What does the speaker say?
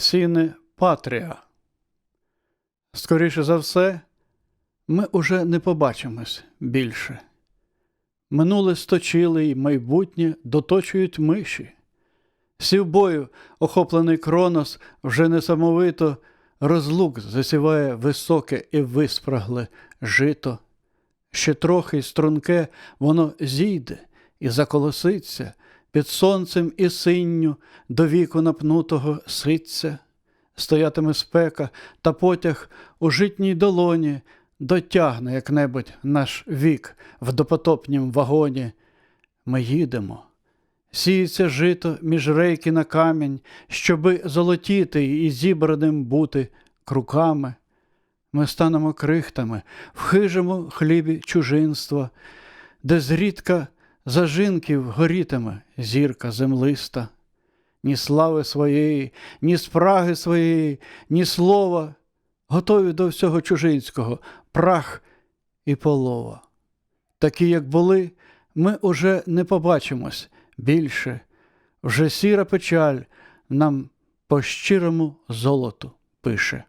Сіне Патрія. Скоріше за все, ми уже не побачимось більше. Минуле сточили й майбутнє доточують миші. Сів бою, охоплений кронос, вже несамовито розлук засіває високе і виспрагле жито. Ще трохи й струнке воно зійде і заколоситься під сонцем і синню до віку напнутого ситься. Стоятиме спека та потяг у житній долоні дотягне як-небудь наш вік в допотопнім вагоні. Ми їдемо. Сіється жито між рейки на камінь, щоби золотіти і зібраним бути круками. Ми станемо крихтами в хижому хлібі чужинства, де зрідка зажинків горітиме зірка землиста. Ні слави своєї, ні спраги своєї, ні слова, готові до всього чужинського, прах і полова. Такі, як були, ми уже не побачимось більше, вже сіра печаль нам по щирому золоту пише.